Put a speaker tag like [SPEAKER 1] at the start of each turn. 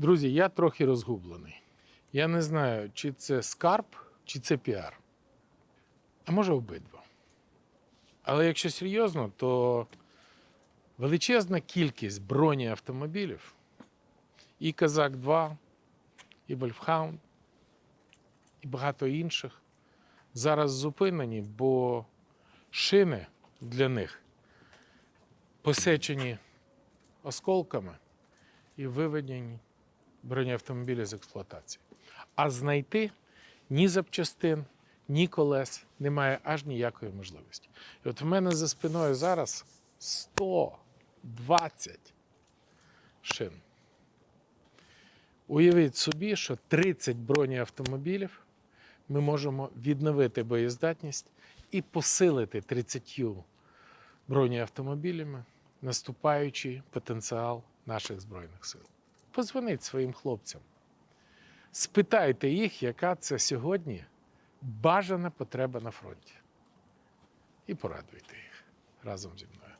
[SPEAKER 1] Друзі, я трохи розгублений. Я не знаю, чи це скарб, чи це піар. А може обидва. Але якщо серйозно, то величезна кількість бронеавтомобілів і Казак 2, і Вольфхаунд, і багато інших зараз зупинені, бо шини для них посечені осколками і виведені бронеавтомобілі з експлуатації. А знайти ні запчастин, ні колес немає аж ніякої можливості. І от в мене за спиною зараз 120 шин. Уявіть собі, що 30 бронеавтомобілів ми можемо відновити боєздатність і посилити 30 бронеавтомобілями наступаючий потенціал наших Збройних сил. Позвоніть своїм хлопцям. Спитайте їх, яка це сьогодні бажана потреба на фронті. І порадуйте їх разом зі мною.